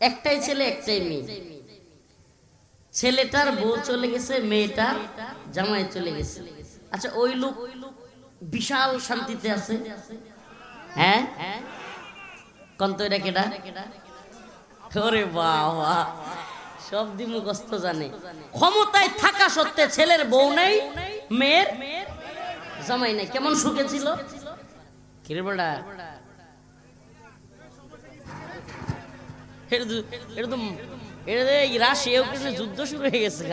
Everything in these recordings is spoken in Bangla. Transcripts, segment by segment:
একটাই ছেলে, একটাই মেয়ে। ছেলেটার বউ চলে গেছে, মেয়েটা জামাই চলে গেছে। আচ্ছা ওই লোক বিশাল শান্তিতে আছে। হ্যাঁ? কন্ত এটা কেটা ওরে বাবা, সব মুখস্থ জানে। ক্ষমতায় থাকা সত্ত্বে ছেলের বউ নেই, মেয়ের জামাই নেই। কেমন সুখে ছিল? কিরে বড়া যুদ্ধ শুরু হয়ে গেছে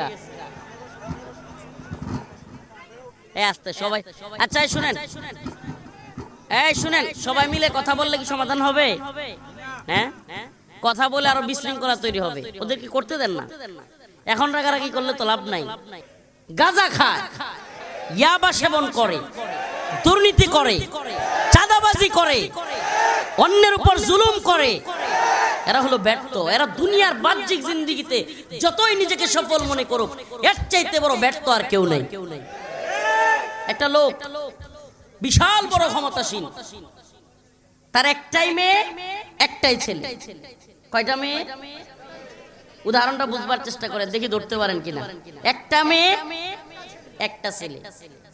সবাই আচ্ছা শুনেন। এই শুনেন, সবাই মিলে কথা বললে কি সমাধান হবে? হ্যাঁ? কথা বলে আরও বিশৃঙ্খলা তৈরি হবে। ওদের কি করতে দেন না? এখন রাগারাগি করলে তো লাভ নাই। গাজা খায়, ইয়াবা সেবন করে, দুর্নীতি করে, চাঁদাবাজি করে, অন্যের উপর জুলুম করে এরা হলো ব্যর্থ। এরা দুনিয়ার বাহ্যিক জিন্দিগিতে যতই নিজেকে সফল মনে করুক, এর চাইতে বড় ব্যর্থ আর কেউ নেই। একটা লোক বিশাল বড় ক্ষমতাসীন তার একটাই মেয়ে, একটাই ছেলে। কয়টা মেয়ে? উদাহরণটা বুঝবার চেষ্টা করে, দেখি ধরতে পারেন কিনা। একটা মেয়ে, একটা ছেলে।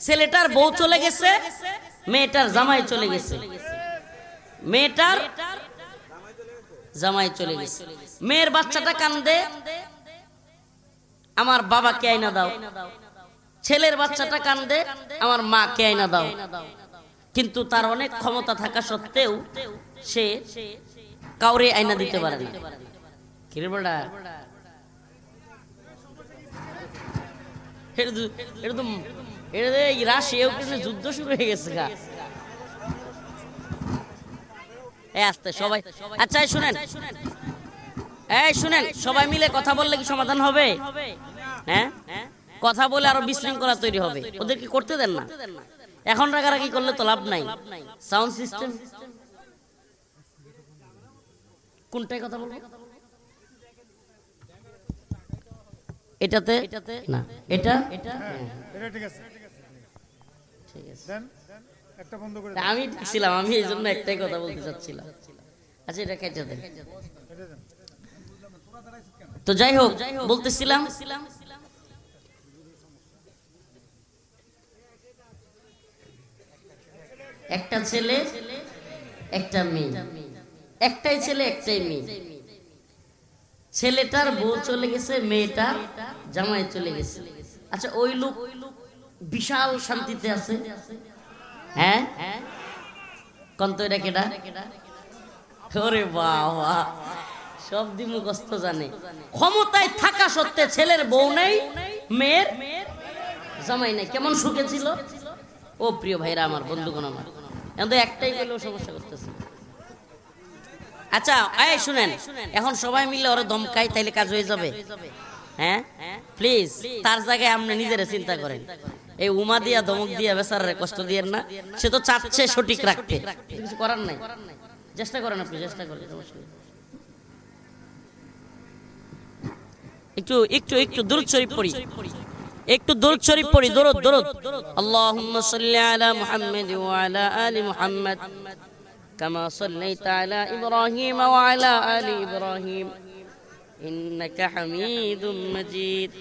ছেলেটার বউ চলে গেছে, মেয়েটার জামাই চলে গেছে। মেয়েটার জামাই চলে গেছে। মেয়ের বাচ্চাটা কান্দে। আমার বাবাকে আইনা দাও। ছেলের বাচ্চাটা কান্দে। আমার মাকে আইনা দাও। কিন্তু তার অনেক ক্ষমতা থাকা সত্ত্বেও সে কাউরে আইনা দিতে পারে না। কিরে বড়া এটা তো- এটা তো এটা তো এই রাশিয়া ইউক্রেনের যুদ্ধ শুরু হয়ে গেছে গা। এই আস্তে সবাই। আচ্ছা শুনেন। এই শুনেন সবাই মিলে কথা বললে কি সমাধান হবে? হ্যাঁ? কথা বলে আরও বিশৃঙ্খলা তৈরি হবে। ওদের কি করতে দেন না? এখন রাগারাগি করলে তো লাভ নাই। সাউন্ড সিস্টেম কোনটাই কথা বলব? এটাতে? না এটা? এটা এটা ঠিক আছে। ঠিক আছে। আমি ছিলাম আমি এই জন্য একটাই কথা বলতে চাচ্ছিলাম। আচ্ছা এটা কেটে দেন। তো যাই হোক বলতেছিলাম একটা ছেলে একটা মেয়ে। একটাই ছেলে একটাই মেয়ে। ছেলেটার বউ চলে গেছে মেয়েটা জামাই চলে গেছে। আচ্ছা ওই লোক বিশাল শান্তিতে আছে। হ্যাঁ? কন্ত এটা কেটা ওরে বাবা। সব মুখস্থ জানে। ক্ষমতায় থাকা সত্ত্বে ছেলের বউ নেই মেয়ের জামাই নেই। কেমন সুখে ছিল? ও প্রিয় ভাইরা আমার বন্ধুগণ আমার। এখন একটাই পেলেও সমস্যা করতেছে। আচ্ছা এই শুনেন এখন সবাই মিলে ওরা ধমকাই তাইলে কাজ হয়ে যাবে। হ্যাঁ? প্লিজ তার জায়গায় আপনি নিজেরা চিন্তা করেন। এই উমা দিয়া ধমক দিয়া বেচারে কষ্ট দিয়ে না। সে তো চাচ্ছে সঠিক রাখতে। কিছু করার নাই। চেষ্টা করেন আপনি, চেষ্টা করেন একটু একটু একটু দূর শরীফ পড়ি। একটু দরুদ শরীফ পড়ি, দরুদ দরুদ। আল্লাহুম্মা সাল্লি আলা মুহাম্মাদ ওয়া আলা আলি মুহাম্মাদ, কামা সাল্লাইতা আলা ইব্রাহিম ওয়া আলা আলি ইব্রাহিম। ইন্নাকা হামিদুম মাজিদ।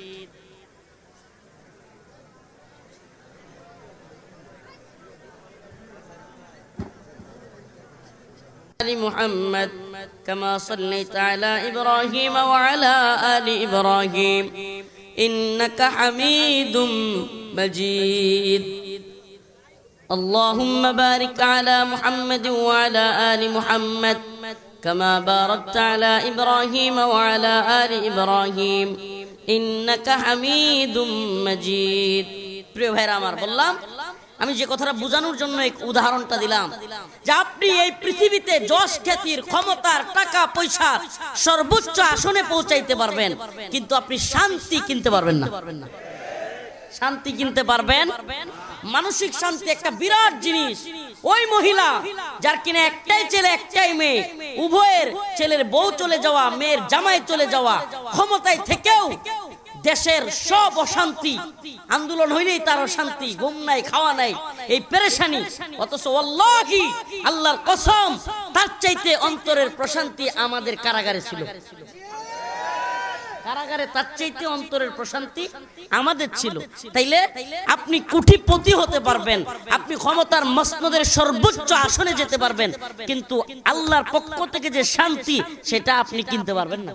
آل محمد كما صليت على إبراهيم وعلى آل إبراهيم إنك حميد مجيد اللهم بارك على محمد وعلى آل محمد كما باركت على إبراهيم وعلى آل إبراهيم إنك حميد مجيد প্রিয় ভাইরা আমার বললাম আমি যে কথাটা বোঝানোর জন্য এক উদাহরণটা দিলাম, যে আপনি এই পৃথিবীতে যশ খ্যাতির, ক্ষমতার, টাকা, পয়সা সর্বোচ্চ আসনে পৌঁছাইতে পারবেন, কিন্তু আপনি শান্তি কিনতে পারবেন না। শান্তি কিনতে পারবেন? মানসিক শান্তি একটা বিরাট জিনিস। ওই মহিলা যার কিনা একটাই ছেলে, একটাই মেয়ে উভয়ের ছেলের বউ চলে যাওয়া, মেয়ের জামাই চলে যাওয়া, ক্ষমতায় থেকেও দেশের সব অশান্তি, আন্দোলন হইলেই তার অশান্তি, ঘুম নাই, খাওয়া নাই, এই পেরেশানি, অথচ অল্লাহি আল্লাহর কসম, তার চাইতে অন্তরের প্রশান্তি আমাদের কারাগারে ছিল। কারাগারে তার চাইতে অন্তরের প্রশান্তি আমাদের ছিল। তাইলে আপনি কুটিপতি হতে পারবেন আপনি ক্ষমতার মসনদের সর্বোচ্চ আসনে যেতে পারবেন কিন্তু আল্লাহর পক্ষ থেকে যে শান্তি সেটা আপনি কিনতে পারবেন না।